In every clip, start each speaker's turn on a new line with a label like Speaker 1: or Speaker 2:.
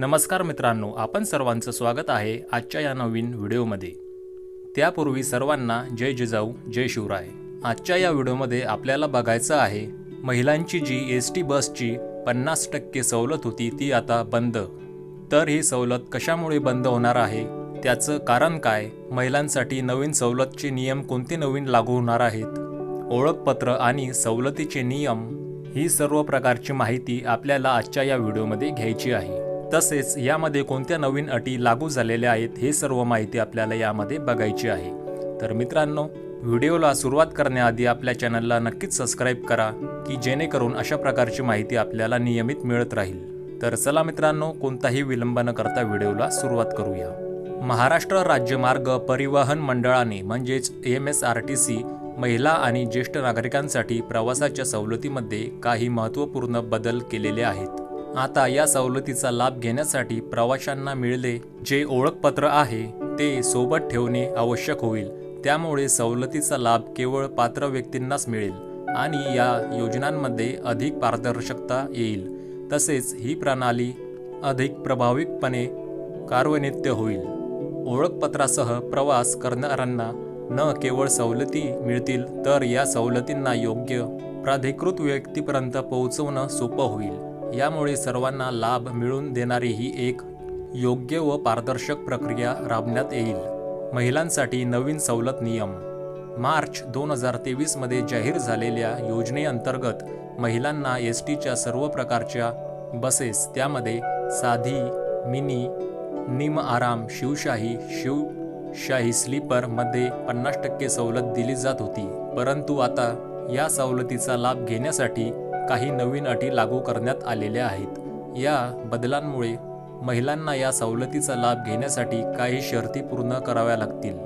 Speaker 1: नमस्कार मित्रांनो आपण सर्वांचं स्वागत आहे आजच्या या नवीन व्हिडिओमध्ये. त्यापूर्वी सर्वांना जय जिजाऊ जय शिवराय. आजच्या या व्हिडिओमध्ये आपल्याला बघायचं आहे महिलांची जी एस टी बसची पन्नास टक्के सवलत होती ती आता बंद. तर ही सवलत कशामुळे बंद होणार आहे? त्याचं कारण काय? महिलांसाठी नवीन सवलतचे नियम कोणते नवीन लागू होणार आहेत? ओळखपत्र आणि सवलतीचे नियम ही सर्व प्रकारची माहिती आपल्याला आजच्या या व्हिडिओमध्ये घ्यायची आहे. तसेच यामध्ये कोणत्या नवीन अटी लागू झालेल्या आहेत हे सर्व माहिती आपल्याला यामध्ये बघायची आहे. तर मित्रांनो व्हिडिओला सुरुवात करण्याआधी आपल्या चॅनलला नक्कीच सबस्क्राईब करा की जेणेकरून अशा प्रकारची माहिती आपल्याला नियमित मिळत राहील. तर चला मित्रांनो कोणताही विलंब न करता व्हिडिओला सुरुवात करूया. महाराष्ट्र राज्य मार्ग परिवहन मंडळाने म्हणजेच M S R T C महिला आणि ज्येष्ठ नागरिकांसाठी प्रवासाच्या सवलतीमध्ये काही महत्त्वपूर्ण बदल केलेले आहेत. आता या सवलतीचा लाभ घेण्यासाठी प्रवाशांना मिळले जे ओळखपत्र आहे ते सोबत ठेवणे आवश्यक होईल. त्यामुळे सवलतीचा लाभ केवळ पात्र व्यक्तींनाच मिळेल आणि या योजनांमध्ये अधिक पारदर्शकता येईल. तसेच ही प्रणाली अधिक प्रभावीपणे कार्यान्वित होईल. ओळखपत्रासह प्रवास करणाऱ्यांना न केवळ सवलती मिळतील तर या सवलतींना योग्य प्राधिकृत व्यक्तीपर्यंत पोहोचवणं सोपं होईल. यामुळे सर्वांना लाभ मिळून देणारी ही एक योग्य व पारदर्शक प्रक्रिया राबण्यात येईल. महिलांसाठी नवीन सवलत नियम. मार्च दोन हजार तेवीसमध्ये जाहीर झालेल्या योजनेअंतर्गत महिलांना एस टीच्या सर्व प्रकारच्या बसेस त्यामध्ये साधी मिनी निम आराम शिवशाही शिवशाही स्लीपरमध्ये पन्नास टक्के सवलत दिली जात होती. परंतु आता या सवलतीचा लाभ घेण्यासाठी काही नवीन अटी लागू करण्यात आलेल्या आहेत. या बदलांमुळे महिलांना या सवलतीचा लाभ घेण्यासाठी काही शर्ती पूर्ण कराव्या लागतील.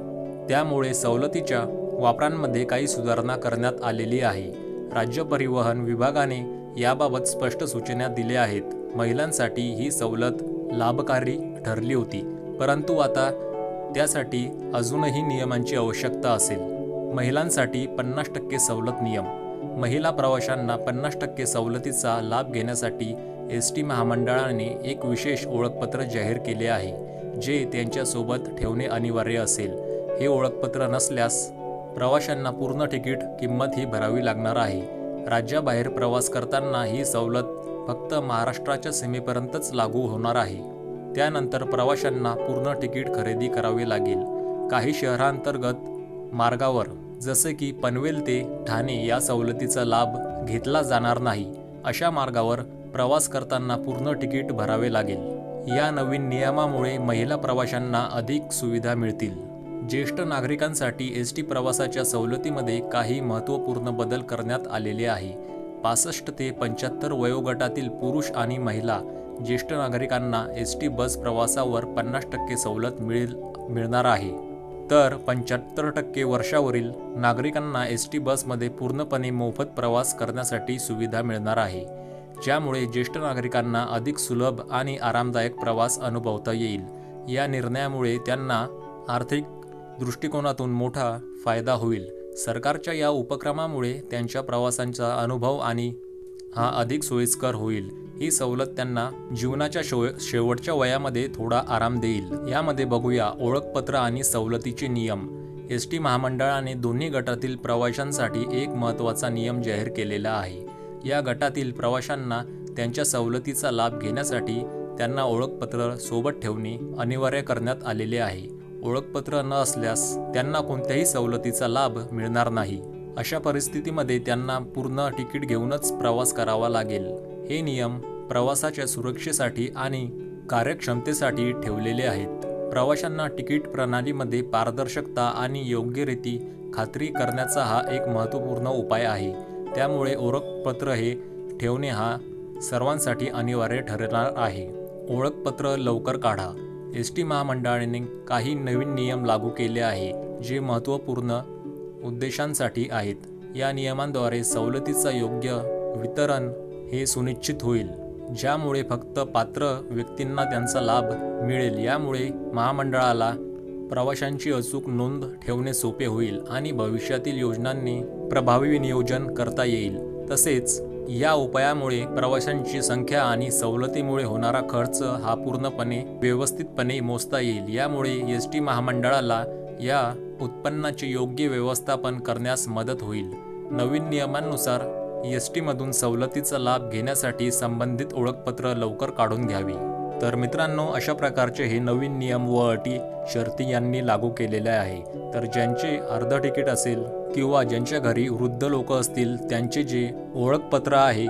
Speaker 1: त्यामुळे सवलतीच्या वापरांमध्ये काही सुधारणा करण्यात आलेली आहे. राज्य परिवहन विभागाने याबाबत स्पष्ट सूचना दिल्या आहेत. महिलांसाठी ही सवलत लाभकारी ठरली होती. परंतु आता त्यासाठी अजूनही नियमांची आवश्यकता असेल. महिलांसाठी पन्नास टक्के सवलत नियम. महिला प्रवाशांना पन्नास टक्के सवलतीचा लाभ घेण्यासाठी एस टी महामंडळाने एक विशेष ओळखपत्र जाहीर केले आहे जे त्यांच्यासोबत ठेवणे अनिवार्य असेल. हे ओळखपत्र नसल्यास प्रवाशांना पूर्ण तिकीट किंमत ही भरावी लागणार आहे. राज्याबाहेर प्रवास करताना ही सवलत फक्त महाराष्ट्राच्या सीमेपर्यंतच लागू होणार आहे. त्यानंतर प्रवाशांना पूर्ण तिकीट खरेदी करावे लागेल. काही शहरांतर्गत मार्गावर जसे की पनवेल ते ठाणे या सवलतीचा लाभ घेतला जाणार नाही अशा मार्गावर प्रवास करताना पूर्ण तिकीट भरावे लागेल. या नवीन नियमामुळे महिला प्रवाशांना अधिक सुविधा मिळतील. ज्येष्ठ नागरिकांसाठी एस टी प्रवासाच्या सवलतीमध्ये काही महत्त्वपूर्ण बदल करण्यात आलेले आहे. पासष्ट ते पंच्याहत्तर वयोगटातील पुरुष आणि महिला ज्येष्ठ नागरिकांना एस टी बस प्रवासावर पन्नास टक्के सवलत मिळेल मिळणार आहे. तर पंच्याहत्तर टक्के वर्षावरील नागरिकांना एस टी बसमध्ये पूर्णपणे मोफत प्रवास करण्यासाठी सुविधा मिळणार आहे ज्यामुळे ज्येष्ठ नागरिकांना अधिक सुलभ आणि आरामदायक प्रवास अनुभवता येईल. या निर्णयामुळे त्यांना आर्थिक दृष्टिकोनातून मोठा फायदा होईल. सरकारच्या या उपक्रमामुळे त्यांच्या प्रवासांचा अनुभव आणि हा अधिक सोयीस्कर होईल. ही सवलत त्यांना जीवनाच्या शो शेवटच्या वयामध्ये थोडा आराम देईल. यामध्ये बघूया ओळखपत्र आणि सवलतीचे नियम. एस टी महामंडळाने दोन्ही गटातील प्रवाशांसाठी एक महत्त्वाचा नियम जाहीर केलेला आहे. या गटातील प्रवाशांना त्यांच्या सवलतीचा लाभ घेण्यासाठी त्यांना ओळखपत्र सोबत ठेवणे अनिवार्य करण्यात आलेले आहे. ओळखपत्र न असल्यास त्यांना कोणत्याही सवलतीचा लाभ मिळणार नाही. अशा परिस्थितीमध्ये त्यांना पूर्ण तिकीट घेऊनच प्रवास करावा लागेल. हे नियम प्रवासाच्या सुरक्षेसाठी आणि कार्यक्षमतेसाठी ठेवलेले आहेत. प्रवाशांना तिकीट प्रणालीमध्ये पारदर्शकता आणि योग्य रीती खात्री करण्याचा हा एक महत्त्वपूर्ण उपाय आहे. त्यामुळे ओळखपत्र हे ठेवणे हा सर्वांसाठी अनिवार्य ठरणार आहे. ओळखपत्र लवकर काढा. एस टी महामंडळाने काही नवीन नियम लागू केले आहे जे महत्त्वपूर्ण उद्देशांसाठी आहेत. या नियमांद्वारे सवलतीचा योग्य वितरण हे सुनिश्चित होईल. ज्यामुळे फक्त पात्र व्यक्तींना त्यांचा लाभ मिळेल यामुळे महामंडळाला प्रवाशांची अचूक नोंद ठेवणे सोपे होईल आणि भविष्यातील योजनांनी प्रभावी नियोजन करता येईल. तसेच या उपायामुळे प्रवाशांची संख्या आणि सवलतीमुळे होणारा खर्च हा पूर्णपणे व्यवस्थितपणे मोजता येईल. यामुळे एस टी महामंडळाला या उत्पन्नाचे योग्य व्यवस्थापन करण्यास मदत होईल. नवीन नियमांनुसार एस टीमधून सवलतीचा लाभ घेण्यासाठी संबंधित ओळखपत्र लवकर काढून घ्यावी. तर मित्रांनो अशा प्रकारचे हे नवीन नियम व अटी शर्ती यांनी लागू केलेले आहे. तर ज्यांचे अर्ध तिकीट असेल किंवा ज्यांच्या घरी वृद्ध लोक असतील त्यांचे जे ओळखपत्र आहे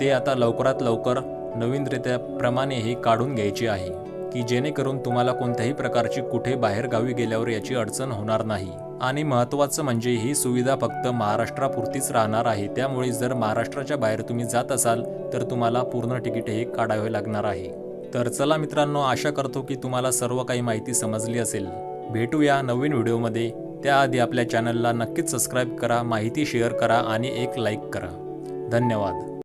Speaker 1: ते आता लवकरात लवकर नवीनरित्या प्रमाणे हे काढून घ्यायचे आहे. की जेणेकरून तुम्हाला कोणत्याही प्रकारची कुठे बाहेर गावी गेल्यावर याची अडचण होणार नाही. आणि महत्त्वाचं म्हणजे ही सुविधा फक्त महाराष्ट्रापुरतीच राहणार आहे. त्यामुळे जर महाराष्ट्राच्या बाहेर तुम्ही जात असाल तर तुम्हाला पूर्ण तिकीट हे काढावे लागणार आहे. तर चला मित्रांनो आशा करतो की तुम्हाला सर्व काही माहिती समजली असेल. भेटूया नवीन व्हिडिओमध्ये. त्याआधी आपल्या चॅनलला नक्कीच सबस्क्राईब करा माहिती शेअर करा आणि एक लाईक करा. धन्यवाद.